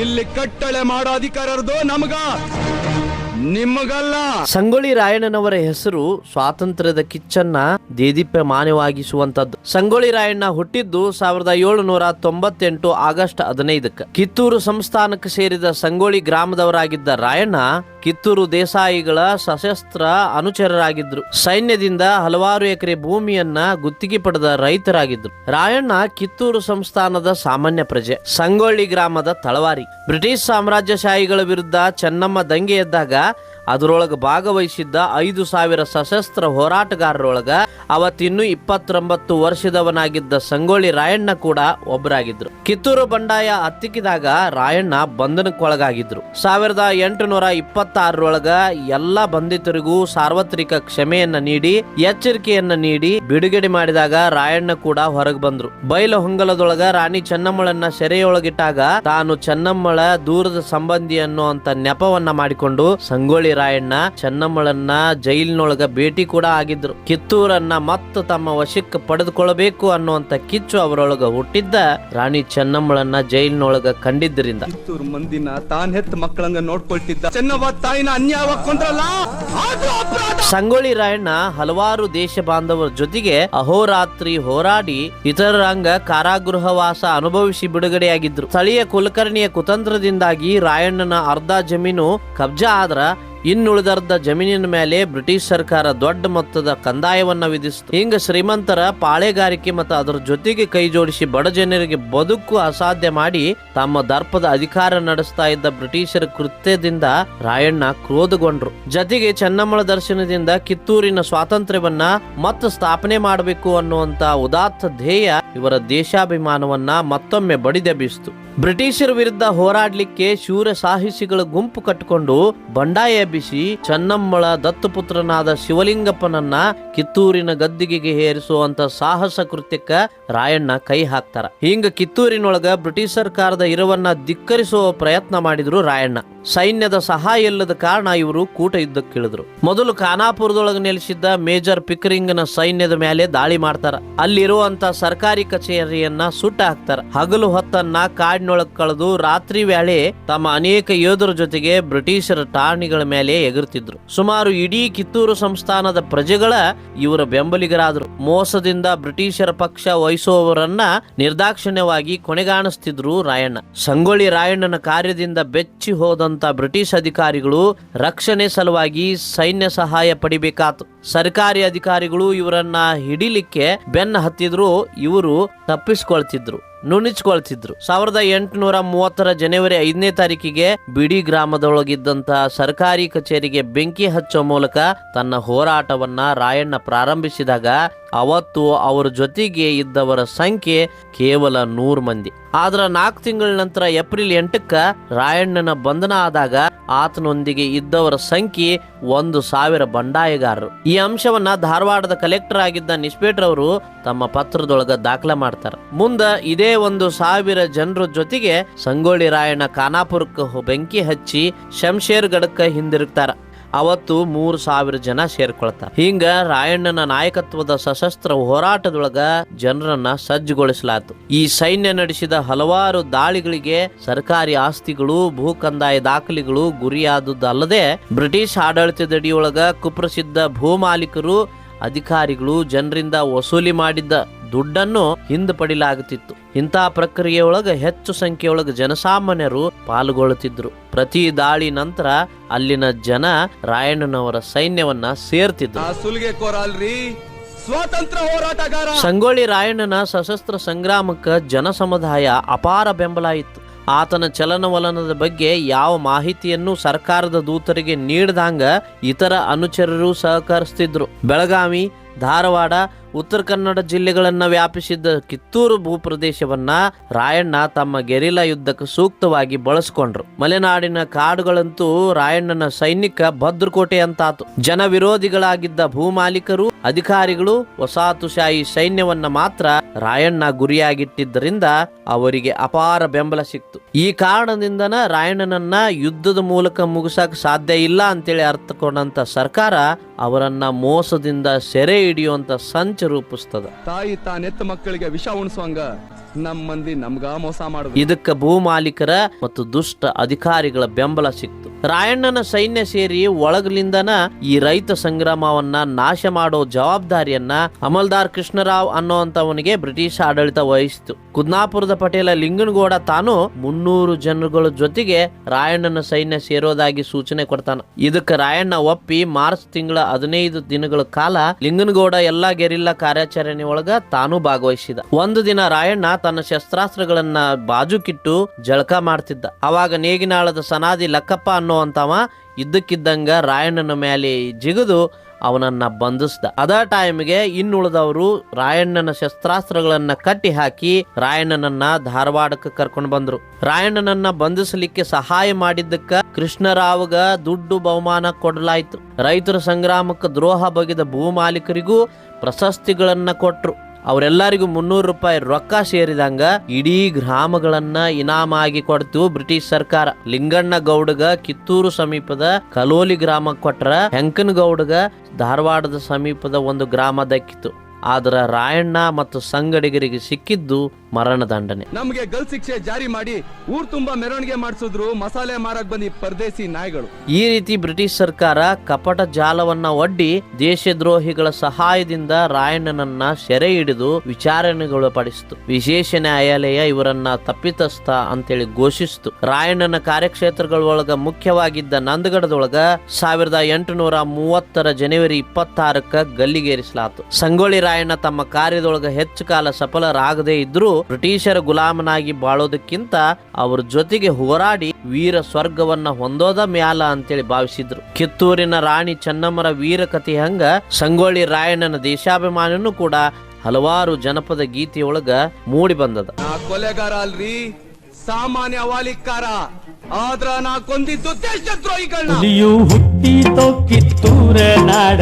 ಇಲ್ಲಿ ಕಟ್ಟಳೆ ಮಾಡೋ ಅಧಿಕಾರ ಇರೋದು ನಮಗ? ನಿಮಗಲ್ಲ. ಸಂಗೊಳ್ಳಿ ರಾಯಣ್ಣನವರ ಹೆಸರು ಸ್ವಾತಂತ್ರ್ಯದ ಕಿಚ್ಚನ್ನ ದೇದೀಪ್ಯಮಾನವಾಗಿಸುವಂತದ್ದು ಸಂಗೊಳ್ಳಿ ರಾಯಣ್ಣ ಹುಟ್ಟಿದ್ದು ಸಾವಿರದ ಏಳುನೂರ ತೊಂಬತ್ತೆಂಟು ಆಗಸ್ಟ್ ಹದಿನೈದಕ್ಕೆ. ಕಿತ್ತೂರು ಸಂಸ್ಥಾನಕ್ಕೆ ಸೇರಿದ ಸಂಗೊಳ್ಳಿ ಗ್ರಾಮದವರಾಗಿದ್ದ ರಾಯಣ್ಣ ಕಿತ್ತೂರು ದೇಸಾಯಿಗಳ ಸಶಸ್ತ್ರ ಅನುಚರರಾಗಿದ್ರು. ಸೈನ್ಯದಿಂದ ಹಲವಾರು ಎಕರೆ ಭೂಮಿಯನ್ನ ಗುತ್ತಿಗೆ ಪಡೆದ ರೈತರಾಗಿದ್ರು. ರಾಯಣ್ಣ ಕಿತ್ತೂರು ಸಂಸ್ಥಾನದ ಸಾಮಾನ್ಯ ಪ್ರಜೆ. ಸಂಗೊಳ್ಳಿ ಗ್ರಾಮದ ತಳವಾರಿ. ಬ್ರಿಟಿಷ್ ಸಾಮ್ರಾಜ್ಯಶಾಹಿಗಳ ವಿರುದ್ಧ ಚೆನ್ನಮ್ಮ ದಂಗೆ ಎದ್ದಾಗ ಅದರೊಳಗೆ ಭಾಗವಹಿಸಿದ್ದ ಐದು ಸಾವಿರ ಸಶಸ್ತ್ರ ಹೋರಾಟಗಾರರೊಳಗ ಅವತ್ತಿನ್ನೂ ಇಪ್ಪತ್ತೊಂಬತ್ತು ವರ್ಷದವನಾಗಿದ್ದ ಸಂಗೊಳ್ಳಿ ರಾಯಣ್ಣ ಕೂಡ ಒಬ್ಬರಾಗಿದ್ರು. ಕಿತ್ತೂರು ಬಂಡಾಯ ಹತ್ತಿಕ್ಕಿದಾಗ ರಾಯಣ್ಣ ಬಂಧನಕ್ಕೊಳಗಾಗಿದ್ರು. ಸಾವಿರದ ಎಂಟುನೂರ ಇಪ್ಪತ್ತಾರರೊಳಗ ಎಲ್ಲ ಬಂಧಿತರಿಗೂ ಸಾರ್ವತ್ರಿಕ ಕ್ಷಮೆಯನ್ನ ನೀಡಿ, ಎಚ್ಚರಿಕೆಯನ್ನ ನೀಡಿ ಬಿಡುಗಡೆ ಮಾಡಿದಾಗ ರಾಯಣ್ಣ ಕೂಡ ಹೊರಗೆ ಬಂದ್ರು. ಬಯಲು ಹೊಂಗಲದೊಳಗ ರಾಣಿ ಚೆನ್ನಮ್ಮಳನ್ನ ಸೆರೆಯೊಳಗಿಟ್ಟಾಗ ತಾನು ಚೆನ್ನಮ್ಮಳ ದೂರದ ಸಂಬಂಧಿ ಅನ್ನುವಂತ ನೆಪವನ್ನ ಮಾಡಿಕೊಂಡು ಸಂಗೊಳ್ಳಿ ರಾಯಣ್ಣ ಚೆನ್ನಮ್ಮಳನ್ನ ಜೈಲಿನೊಳಗ ಭೇಟಿ ಕೂಡ ಆಗಿದ್ರು. ಕಿತ್ತೂರನ್ನ ಮತ್ತ ತಮ್ಮ ವಶಕ್ಕೆ ಪಡೆದುಕೊಳ್ಳಬೇಕು ಅನ್ನುವಂತ ಕಿಚ್ಚು ಅವರೊಳಗ ಹುಟ್ಟಿದ್ದ ರಾಣಿ ಚೆನ್ನಮ್ಮಳನ್ನ ಜೈಲಿನೊಳಗ ಕಂಡಿದ್ದರಿಂದ. ಕಿತ್ತೂರು ಮಂದಿನ ತಾನ್ ಹೆತ್ತ ಮಕ್ಕಳಂಗ ನೋಡ್ಕೊಳ್ತಿದ್ದ. ಚೆನ್ನವ ತಾಯಿನ ಅನ್ಯಾಯ ಕೊಂದ್ರಲ್ಲ? ಸಂಗೊಳ್ಳಿ ರಾಯಣ್ಣ ಹಲವಾರು ದೇಶ ಬಾಂಧವರ ಜೊತೆಗೆ ಅಹೋರಾತ್ರಿ ಹೋರಾಡಿ ಇತರರಂಗ ಕಾರಾಗೃಹವಾಸ ಅನುಭವಿಸಿ ಬಿಡುಗಡೆಯಾಗಿದ್ರು. ಸ್ಥಳೀಯ ಕುಲಕರ್ಣಿಯ ಕುತಂತ್ರದಿಂದಾಗಿ ರಾಯಣ್ಣನ ಅರ್ಧ ಜಮೀನು ಕಬ್ಜಾ ಆದ್ರ ಇನ್ನುಳಿದರ್ಧ ಜಮೀನಿನ ಮೇಲೆ ಬ್ರಿಟಿಷ್ ಸರ್ಕಾರ ದೊಡ್ಡ ಮೊತ್ತದ ಕಂದಾಯವನ್ನ ವಿಧಿಸಿತು. ಹಿಂಗ ಶ್ರೀಮಂತರ ಪಾಳೆಗಾರಿಕೆ ಮತ್ತು ಅದರ ಜೊತೆಗೆ ಕೈ ಜೋಡಿಸಿ ಬಡ ಜನರಿಗೆ ಬದುಕು ಅಸಾಧ್ಯ ಮಾಡಿ ತಮ್ಮ ದರ್ಪದ ಅಧಿಕಾರ ನಡೆಸ್ತಾ ಇದ್ದ ಬ್ರಿಟಿಷರ ಕೃತ್ಯದಿಂದ ರಾಯಣ್ಣ ಕ್ರೋಧಗೊಂಡ್ರು. ಜೊತೆಗೆ ಚೆನ್ನಮ್ಮಳ ದರ್ಶನದಿಂದ ಕಿತ್ತೂರಿನ ಸ್ವಾತಂತ್ರ್ಯವನ್ನ ಮತ್ತೆ ಸ್ಥಾಪನೆ ಮಾಡಬೇಕು ಅನ್ನುವಂತ ಉದಾತ್ತ ಧ್ಯೇಯ ಇವರ ದೇಶಾಭಿಮಾನವನ್ನ ಮತ್ತೊಮ್ಮೆ ಬಡಿದೆಬ್ಬಿಸಿತು ಬ್ರಿಟಿಷರ ವಿರುದ್ಧ ಹೋರಾಡಲಿಕ್ಕೆ ಶೂರ ಸಾಹಸಿಗಳ ಗುಂಪು ಕಟ್ಟಿಕೊಂಡು ಬಂಡಾಯ ಎಬ್ಬಿಸಿ ಚೆನ್ನಮ್ಮಳ ದತ್ತುಪುತ್ರನಾದ ಶಿವಲಿಂಗಪ್ಪನನ್ನ ಕಿತ್ತೂರಿನ ಗದ್ದಿಗೆಗೆ ಹೇರಿಸುವಂತ ಸಾಹಸ ಕೃತ್ಯಕ್ಕ ರಾಯಣ್ಣ ಕೈ ಹಾಕ್ತಾರ. ಹಿಂಗ ಕಿತ್ತೂರಿನೊಳಗ ಬ್ರಿಟಿಷ್ ಸರ್ಕಾರದ ಇರವನ್ನ ಧಿಕ್ಕರಿಸುವ ಪ್ರಯತ್ನ ಮಾಡಿದ್ರು ರಾಯಣ್ಣ. ಸೈನ್ಯದ ಸಹಾಯ ಇಲ್ಲದ ಕಾರಣ ಇವರು ಕೂಟ ಯುದ್ಧಕ್ಕಿಳಿದ್ರು ಮೊದಲು ಖಾನಾಪುರದೊಳಗೆ ನೆಲೆಸಿದ್ದ ಮೇಜರ್ ಪಿಕರಿಂಗ್ನ ಸೈನ್ಯದ ಮೇಲೆ ದಾಳಿ ಮಾಡ್ತಾರ. ಅಲ್ಲಿರುವಂತ ಸರ್ಕಾರಿ ಕಚೇರಿಯನ್ನ ಸುಟ್ಟ ಹಾಕ್ತಾರ. ಹಗಲು ಹೊತ್ತನ್ನ ಕಾಡಿನೊಳಗ್ ಕಳೆದು ರಾತ್ರಿ ವೇಳೆ ತಮ್ಮ ಅನೇಕ ಯೋಧರ ಜೊತೆಗೆ ಬ್ರಿಟಿಷರ ಠಾಣಿಗಳ ಮೇಲೆ ಎಗರ್ತಿದ್ರು. ಸುಮಾರು ಇಡೀ ಕಿತ್ತೂರು ಸಂಸ್ಥಾನದ ಪ್ರಜೆಗಳ ಇವರ ಬೆಂಬಲಿಗರಾದ್ರು. ಮೋಸದಿಂದ ಬ್ರಿಟಿಷರ ಪಕ್ಷ ವಹಿಸುವವರನ್ನ ನಿರ್ದಾಕ್ಷಿಣ್ಯವಾಗಿ ಕೊನೆಗಾಣಿಸ್ತಿದ್ರು ರಾಯಣ್ಣ. ಸಂಗೊಳ್ಳಿ ರಾಯಣ್ಣನ ಕಾರ್ಯದಿಂದ ಬೆಚ್ಚಿ ಹೋದಂತ ಬ್ರಿಟಿಷ್ ಅಧಿಕಾರಿಗಳು ರಕ್ಷಣೆ ಸಲುವಾಗಿ ಸೈನ್ಯ ಸಹಾಯ ಪಡಿಬೇಕಾತು. ಸರ್ಕಾರಿ ಅಧಿಕಾರಿಗಳು ಇವರನ್ನ ಹಿಡಿಲಿಕ್ಕೆ ಬೆನ್ನ ಹತ್ತಿದ್ರು, ಇವರು ತಪ್ಪಿಸ್ಕೊಳ್ತಿದ್ರು ನುಣಿಸ್ಕೊಳ್ತಿದ್ರು ಸಾವಿರದ ಎಂಟುನೂರ ಮೂವತ್ತರ ಜನವರಿ ಐದನೇ ತಾರೀಕಿಗೆ ಬಿಡಿ ಗ್ರಾಮದೊಳಗಿದ್ದಂತ ಸರ್ಕಾರಿ ಕಚೇರಿಗೆ ಬೆಂಕಿ ಹಚ್ಚೋ ಮೂಲಕ ತನ್ನ ಹೋರಾಟವನ್ನ ರಾಯಣ್ಣ ಪ್ರಾರಂಭಿಸಿದಾಗ ಅವತ್ತು ಅವರ ಜೊತೆಗೆ ಇದ್ದವರ ಸಂಖ್ಯೆ ಕೇವಲ ನೂರು ಮಂದಿ. ಆದ್ರ ನಾಲ್ಕು ತಿಂಗಳ ನಂತರ ಏಪ್ರಿಲ್ ಎಂಟಕ್ಕ ರಾಯಣ್ಣನ ಬಂಧನ ಆದಾಗ ಆತನೊಂದಿಗೆ ಇದ್ದವರ ಸಂಖ್ಯೆ ಒಂದು ಸಾವಿರ ಬಂಡಾಯಗಾರರು. ಈ ಅಂಶವನ್ನ ಧಾರವಾಡದ ಕಲೆಕ್ಟರ್ ಆಗಿದ್ದ ನಿಸ್ಪೇಟರ್ ಅವರು ತಮ್ಮ ಪತ್ರದೊಳಗ ದಾಖಲೆ ಮಾಡ್ತಾರ. ಮುಂದ ಇದೇ ಒಂದು ಸಾವಿರ ಜನರ ಜೊತೆಗೆ ಸಂಗೊಳ್ಳಿ ರಾಯಣ್ಣ ಖಾನಾಪುರಕ್ಕೆ ಬೆಂಕಿ ಹಚ್ಚಿ ಶಂಶೇರ್ ಗಡಕ್ಕ ಹಿಂದಿರುಗ್ತಾರ. ಅವತ್ತು ಮೂರು ಸಾವಿರ ಜನ ಸೇರ್ಕೊಳ್ತಾರೆ. ಹಿಂಗ ರಾಯಣ್ಣನ ನಾಯಕತ್ವದ ಸಶಸ್ತ್ರ ಹೋರಾಟದೊಳಗ ಜನರನ್ನ ಸಜ್ಜುಗೊಳಿಸಲಾತು. ಈ ಸೈನ್ಯ ನಡೆಸಿದ ಹಲವಾರು ದಾಳಿಗಳಿಗೆ ಸರ್ಕಾರಿ ಆಸ್ತಿಗಳು ಭೂ ಕಂದಾಯ ದಾಖಲೆಗಳು ಗುರಿಯಾದುದಲ್ಲದೆ ಬ್ರಿಟಿಷ್ ಆಡಳಿತದಡಿಯೊಳಗ ಕುಪ್ರಸಿದ್ಧ ಭೂಮಾಲೀಕರು ಅಧಿಕಾರಿಗಳು ಜನರಿಂದ ವಸೂಲಿ ಮಾಡಿದ್ದ ದುಡ್ಡನ್ನು ಹಿಂದೆ ಪಡಿಲಾಗುತ್ತಿತ್ತು ಇಂಥ ಪ್ರಕ್ರಿಯೆಯೊಳಗ ಹೆಚ್ಚು ಸಂಖ್ಯೆಯೊಳಗ ಜನಸಾಮಾನ್ಯರು ಪಾಲ್ಗೊಳ್ಳುತ್ತಿದ್ರು ಪ್ರತಿ ದಾಳಿ ನಂತರ ಅಲ್ಲಿನ ಜನ ರಾಯಣ್ಣನವರ ಸೈನ್ಯವನ್ನ ಸೇರ್ತಿದ್ರು ಸ್ವಾತಂತ್ರ್ಯ ಹೋರಾಟಗಾರ! ಸಂಗೊಳ್ಳಿ ರಾಯಣ್ಣನ ಸಶಸ್ತ್ರ ಸಂಗ್ರಾಮಕ್ಕೆ ಜನ ಸಮುದಾಯ ಅಪಾರ ಬೆಂಬಲ ಇತ್ತು. ಆತನ ಚಲನವಲನದ ಬಗ್ಗೆ ಯಾವ ಮಾಹಿತಿಯನ್ನು ಸರ್ಕಾರದ ದೂತರಿಗೆ ನೀಡದಂಗ ಇತರ ಅನುಚರರು ಸಹಕರಿಸ್ತಿದ್ರು. ಬೆಳಗಾವಿ ಧಾರವಾಡ ಉತ್ತರ ಕನ್ನಡ ಜಿಲ್ಲೆಗಳನ್ನ ವ್ಯಾಪಿಸಿದ್ದ ಕಿತ್ತೂರು ಭೂಪ್ರದೇಶವನ್ನ ರಾಯಣ್ಣ ತಮ್ಮ ಗೆರಿಲಾ ಯುದ್ಧಕ್ಕೆ ಸೂಕ್ತವಾಗಿ ಬಳಸ್ಕೊಂಡ್ರು. ಮಲೆನಾಡಿನ ಕಾಡುಗಳಂತೂ ರಾಯಣ್ಣನ ಸೈನಿಕ ಭದ್ರಕೋಟೆ ಅಂತಾತು. ಜನ ವಿರೋಧಿಗಳಾಗಿದ್ದ ಭೂಮಾಲೀಕರು ಅಧಿಕಾರಿಗಳು ವಸಾತುಶಾಹಿ ಸೈನ್ಯವನ್ನ ಮಾತ್ರ ರಾಯಣ್ಣ ಗುರಿಯಾಗಿಟ್ಟಿದ್ದರಿಂದ ಅವರಿಗೆ ಅಪಾರ ಬೆಂಬಲ ಸಿಕ್ತು. ಈ ಕಾರಣದಿಂದನ ರಾಯಣ್ಣನನ್ನ ಯುದ್ಧದ ಮೂಲಕ ಮುಗಿಸಕ್ ಸಾಧ್ಯ ಇಲ್ಲ ಅಂತೇಳಿ ಅರ್ಥಕೊಂಡಂತ ಸರ್ಕಾರ ಅವರನ್ನ ಮೋಸದಿಂದ ಸೆರೆ ಹಿಡಿಯುವಂತ ಸಂಚು ರೂಪಿಸ್ತದ ತಾಯಿ ತಾನೆತ್ತ ಮಕ್ಕಳಿಗೆ ವಿಷ ಉಣಿಸುವಂಗ ನಮ್ಮ ಮಂದಿ ನಮ್ಗ ಮೋಸ ಮಾಡುದು ಇದಕ್ಕ ಭೂಮಾಲೀಕರ ಮತ್ತು ದುಷ್ಟ ಅಧಿಕಾರಿಗಳ ಬೆಂಬಲ ಸಿಕ್ತು. ರಾಯಣ್ಣನ ಸೈನ್ಯ ಸೇರಿ ಒಳಗಲಿಂದನ ಈ ರೈತ ಸಂಗ್ರಾಮವನ್ನ ನಾಶ ಮಾಡೋ ಜವಾಬ್ದಾರಿಯನ್ನ ಅಮಲ್ದಾರ್ ಕೃಷ್ಣರಾವ್ ಅನ್ನೋಂತವನಿಗೆ ಬ್ರಿಟಿಷ್ ಆಡಳಿತ ವಹಿಸಿತು. ಕುದ್ನಾಪುರದ ಪಟೇಲ ಲಿಂಗನಗೌಡ ತಾನು ಮುನ್ನೂರು ಜನರುಗಳ ಜೊತೆಗೆ ರಾಯಣ್ಣನ ಸೈನ್ಯ ಸೇರೋದಾಗಿ ಸೂಚನೆ ಕೊಡ್ತಾನ. ಇದಕ್ಕೆ ರಾಯಣ್ಣ ಒಪ್ಪಿ ಮಾರ್ಚ್ ತಿಂಗಳ ಹದಿನೈದು ದಿನಗಳ ಕಾಲ ಲಿಂಗನಗೌಡ ಎಲ್ಲಾ ಗೆರಿಲ್ಲಾ ಕಾರ್ಯಾಚರಣೆ ಒಳಗ ತಾನು ಭಾಗವಹಿಸಿದ. ಒಂದು ದಿನ ರಾಯಣ್ಣ ತನ್ನ ಶಸ್ತ್ರಾಸ್ತ್ರಗಳನ್ನ ಬಾಜುಕಿಟ್ಟು ಜಳಕ ಮಾಡ್ತಿದ್ದ. ಅವಾಗ ನೇಗಿನಾಳದ ಸನಾದಿ ಲಕ್ಕಪ್ಪ ಅನ್ನುವಂತವ ಇದ್ದಕ್ಕಿದ್ದಂಗ ರಾಯಣ್ಣನ ಮೇಲೆ ಜಿಗಿದು ಅವನನ್ನ ಬಂಧಿಸ್ದ. ಅದ ಟೈಮ್ಗೆ ಇನ್ನುಳಿದವರು ರಾಯಣ್ಣನ ಶಸ್ತ್ರಾಸ್ತ್ರಗಳನ್ನ ಕಟ್ಟಿ ಹಾಕಿ ರಾಯಣ್ಣನನ್ನ ಧಾರವಾಡಕ್ಕೆ ಕರ್ಕೊಂಡು ಬಂದ್ರು. ರಾಯಣ್ಣನನ್ನ ಬಂಧಿಸಲಿಕ್ಕೆ ಸಹಾಯ ಮಾಡಿದ್ದಕ್ಕ ಕೃಷ್ಣರಾವ್ಗ ದುಡ್ಡು ಬಹುಮಾನ ಕೊಡಲಾಯ್ತು. ರೈತರ ಸಂಗ್ರಾಮಕ್ಕೆ ದ್ರೋಹ ಬಗೆದ ಭೂಮಾಲೀಕರಿಗೂ ಪ್ರಶಸ್ತಿಗಳನ್ನ ಕೊಟ್ರು. ಅವರೆಲ್ಲರಿಗೂ ಮುನ್ನೂರು ರೂಪಾಯಿ ರೊಕ್ಕ ಸೇರಿದಂಗ ಇಡೀ ಗ್ರಾಮಗಳನ್ನ ಇನಾಮಾಗಿ ಕೊಡ್ತು ಬ್ರಿಟಿಷ್ ಸರ್ಕಾರ. ಲಿಂಗಣ್ಣ ಗೌಡಗ ಕಿತ್ತೂರು ಸಮೀಪದ ಕಲೋಲಿ ಗ್ರಾಮ ಕೊಟ್ರ ಹೆಂಕನಗೌಡಗ ಧಾರವಾಡದ ಸಮೀಪದ ಒಂದು ಗ್ರಾಮ ದಕ್ಕಿತು ಆದ್ರ ರಾಯಣ್ಣ ಮತ್ತು ಸಂಗಡಿಗರಿಗೆ ಸಿಕ್ಕಿದ್ದು ಮರಣದಂಡನೆ ನಮಗೆ ಗಲ್ ಶಿಕ್ಷೆ ಜಾರಿ ಮಾಡಿ ಊರ್ ತುಂಬಾ ಮೆರವಣಿಗೆ ಮಾಡಿಸಿದ್ರು ಮಸಾಲೆ ಮಾರಕ್ ಬಂದಿ ಪರದೇಶಿ ನಾಯಿಗಳು. ಈ ರೀತಿ ಬ್ರಿಟಿಷ್ ಸರ್ಕಾರ ಕಪಟ ಜಾಲವನ್ನ ಒಡ್ಡಿ ದೇಶದ್ರೋಹಿಗಳ ಸಹಾಯದಿಂದ ರಾಯಣ್ಣನನ್ನ ಸೆರೆ ಹಿಡಿದು ವಿಚಾರಣೆಗೊಳಪಡಿಸಿತು. ವಿಶೇಷ ನ್ಯಾಯಾಲಯ ಇವರನ್ನ ತಪ್ಪಿತಸ್ಥ ಅಂತೇಳಿ ಘೋಷಿಸಿತು. ರಾಯಣ್ಣನ ಕಾರ್ಯಕ್ಷೇತ್ರಗಳೊಳಗ ಮುಖ್ಯವಾಗಿದ್ದ ನಂದಗಡದೊಳಗ ಸಾವಿರದ ಎಂಟುನೂರ ಮೂವತ್ತರ ಜನವರಿ ಇಪ್ಪತ್ತಾರಕ್ಕ ಗಲ್ಲಿಗೇರಿಸಲಾತು. ಸಂಗೊಳ್ಳಿ ರಾಯಣ್ಣ ತಮ್ಮ ಕಾರ್ಯದೊಳಗ ಹೆಚ್ಚು ಕಾಲ ಸಫಲರಾಗದೇ ಇದ್ರೂ ಬ್ರಿಟಿಷರ ಗುಲಾಮನಾಗಿ ಬಾಳೋದಕ್ಕಿಂತ ಅವ್ರ ಜೊತೆಗೆ ಹೋರಾಡಿ ವೀರ ಸ್ವರ್ಗವನ್ನ ಹೊಂದೋದ ಮ್ಯಾಲ ಅಂತೇಳಿ ಭಾವಿಸಿದ್ರು. ಕಿತ್ತೂರಿನ ರಾಣಿ ಚೆನ್ನಮ್ಮರ ವೀರ ಕಥೆ ಹಂಗ ಸಂಗೊಳ್ಳಿ ರಾಯಣ್ಣನ ದೇಶಾಭಿಮಾನನು ಕೂಡ ಹಲವಾರು ಜನಪದ ಗೀತೆಯೊಳಗ ಮೂಡಿ ಬಂದದ. ಕೊಲೆಗಾರ ಅಲ್ರಿ ಸಾಮಾನ್ಯ ವಾಲಿಕಾರ ಆದ್ರ ನಾ ಕೊಂದಿದ್ದು ದೇಶದ್ರೋಹಿಗಳನ್ನ ಹುಟ್ಟಿ ಹುಟ್ಟಿತೋ ಕಿತ್ತೂರ ನಾಡ